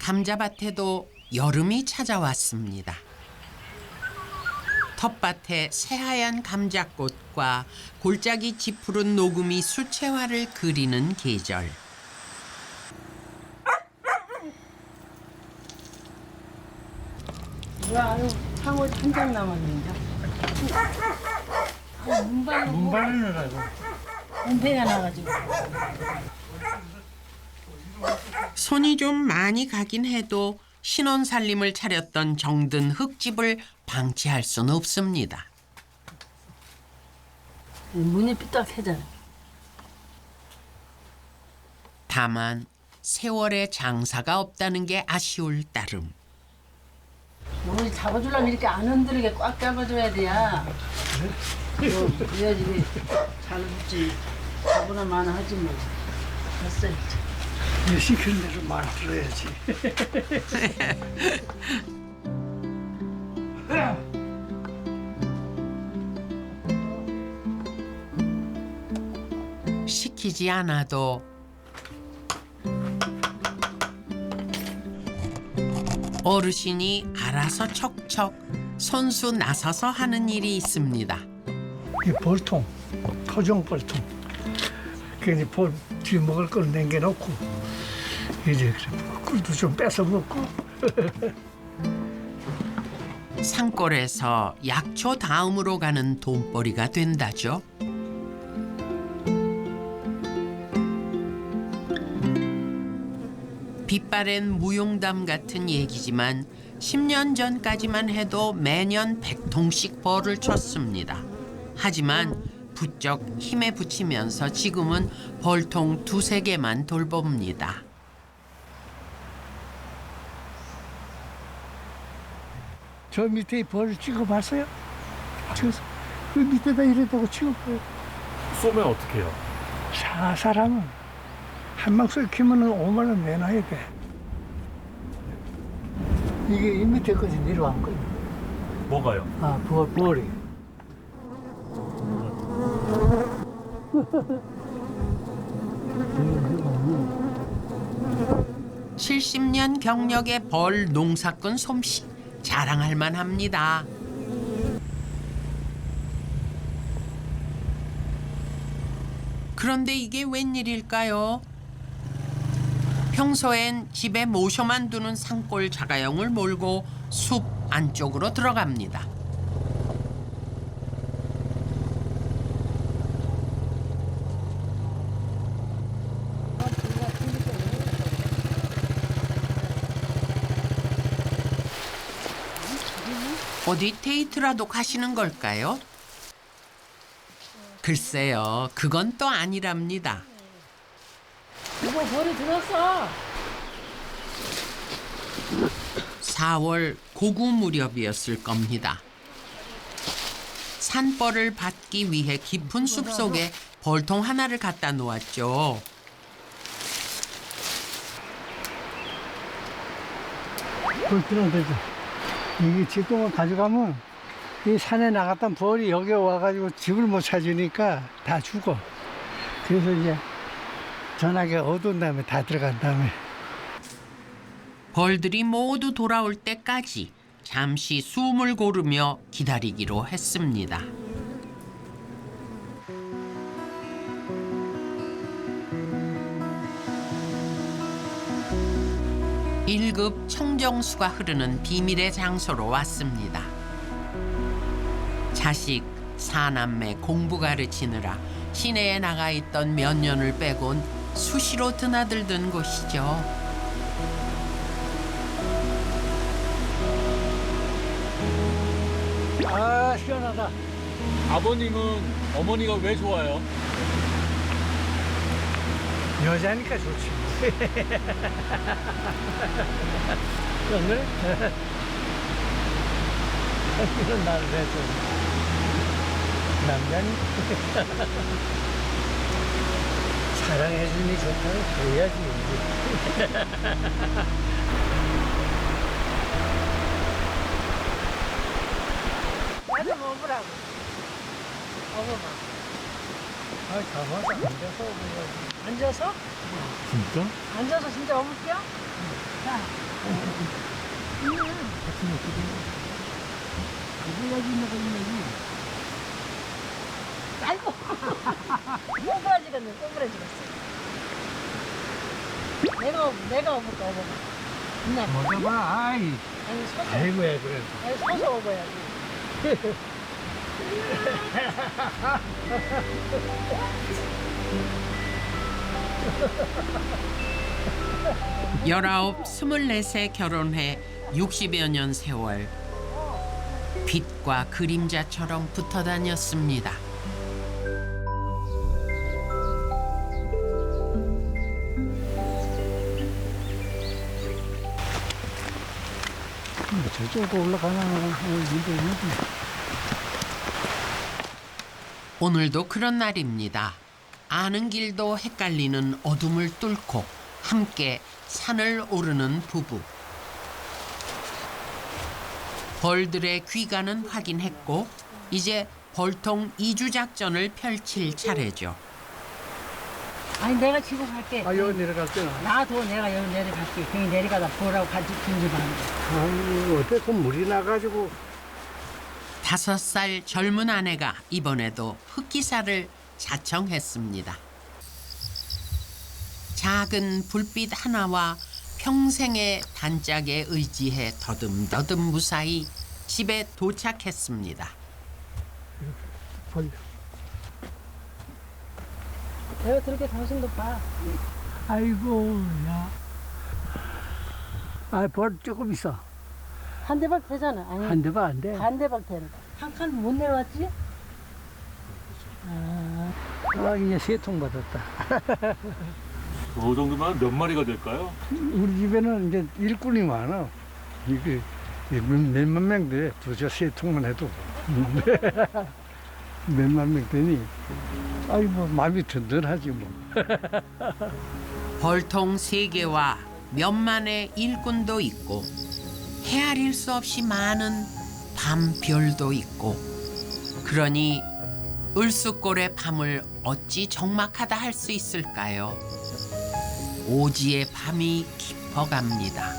감자밭에도 여름이 찾아왔습니다. 텃밭에 새하얀 감자꽃과 골짜기 지푸른 녹음이 수채화를 그리는 계절. 야, 아유, 상어 한장 남았는데. 아, 문발로 문발을 하고 문패가 나가지고. 손이 좀 많이 가긴 해도 신혼 살림을 차렸던 정든 흙집을 방치할 수는 없습니다. 문이 삐딱해잖아. 다만 세월의 장사가 없다는 게 아쉬울 따름. 우리 잡아주려면 이렇게 안 흔들리게 꽉 잡아줘야 돼야. 어, 그래야지 잘 붙지. 잡으나 마나 하지 뭐. 됐어, 이제. 일 시키는 대로 말 들어야지. 시키지 않아도 어르신이 알아서 척척 손수 나서서 하는 일이 있습니다. 이 볼통, 토종 볼통. 괜히 볼 뒤 먹을 걸 남겨놓고 이제 꿀도 좀 뺏어 먹고 산골에서 약초 다음으로 가는 돈벌이가 된다죠. 빛바랜 무용담 같은 얘기지만 10년 전까지만 해도 매년 100통씩 벌을 쳤습니다. 하지만 부쩍 힘에 부치면서 지금은 벌통 두세 개만 돌봅니다. 저 밑에 벌 찍어봤어요? 찍어서 그 밑에다 이랬다고 찍어봐요. 쏘면 어떡해요? 사 사람은 한 막소리 키면은 5만 원 내놔야 돼. 이게 이 밑에까지 내려왔거든. 뭐가요? 아, 벌, 벌이. 칠십 년 경력의 벌 농사꾼 솜씨 자랑할 만합니다. 그런데 이게 웬일일까요? 평소엔 집에 모셔만 두는 산골 자가용을 몰고 숲 안쪽으로 들어갑니다. 어디 데이트라도 가시는 걸까요? 글쎄요, 그건 또 아니랍니다. 이거 벌이 들었어. 4월 고구 무렵이었을 겁니다. 산벌을 받기 위해 깊은 숲 속에 벌통 하나를 갖다 놓았죠. 벌 들어도 되죠. 이게 지금은 가져가면 이 산에 나갔던 벌이 여기 와가지고 집을 못 찾으니까 다 죽어. 그래서 이제 전화기 어두운 다음에 다 들어간 다음에 벌들이 모두 돌아올 때까지 잠시 숨을 고르며 기다리기로 했습니다. 일급 청정수가 흐르는 비밀의 장소로 왔습니다. 자식 사남매 공부 가르치느라 시내에 나가 있던 몇 년을 빼곤 수시로 드나들던 곳이죠. 아 시원하다. 아버님은 어머니가 왜 좋아요? 여자니까 좋지. 그래? 이런 나를 해서 남자니 사랑해주니 좋다고 그래야지. 나도 먹으라고. 먹어봐. 아, 가봐서 앉아서 앉아서? 진짜? 앉아서 진짜 업을게요? 자. 그래야지 뭐가 있네. 아이고. 꼬부라지겠네, 꼬부라지겠어. 내가, 업- 내가 업을까, 업어봐. 그냥, 먹어봐. 아이, 아니, 서서, 아이고야, 그래. 아니, 서서 업어야지. 열아홉, 스물넷에 결혼해 60여 년 세월 빛과 그림자처럼 붙어 다녔습니다. 저쪽으로 올라가나, 문제 있는데. 오늘도 그런 날입니다. 아는 길도 헷갈리는 어둠을 뚫고 함께 산을 오르는 부부. 벌들의 귀가는 확인했고 이제 벌통 이주 작전을 펼칠 차례죠. 아니, 내가 지금 갈게. 아, 여기 내려갈 때는. 놔둬, 내가 여기 내려갈게. 괜히 내려가다 보라고 같이 빈집하는 거. 아유, 어때서 물이 나가지고. 다섯 살 젊은 아내가 이번에도 흑기사를 자청했습니다. 작은 불빛 하나와 평생의 단짝에 의지해 더듬더듬 무사히 집에 도착했습니다. 벌려. 내가 들게 당신도 봐. 아이고, 야. 아, 벌 조금 있어. 한 대박 되잖아. 아니, 한 대만 안 돼. 반 대박 되는 거. 한칸 못 내려왔지? 아, 이제 세 통 받았다. 그 정도면 몇 마리가 될까요? 우리 집에는 이제 일꾼이 많아. 이게 몇- 몇만 명 돼. 두저 세 통만 해도. 몇만 명 되니. 아이, 뭐, 마음이 든든하지, 뭐. 벌통 세 개와 몇만의 일꾼도 있고 헤아릴 수 없이 많은 밤별도 있고 그러니 을수골의 밤을 어찌 적막하다 할 수 있을까요? 오지의 밤이 깊어갑니다.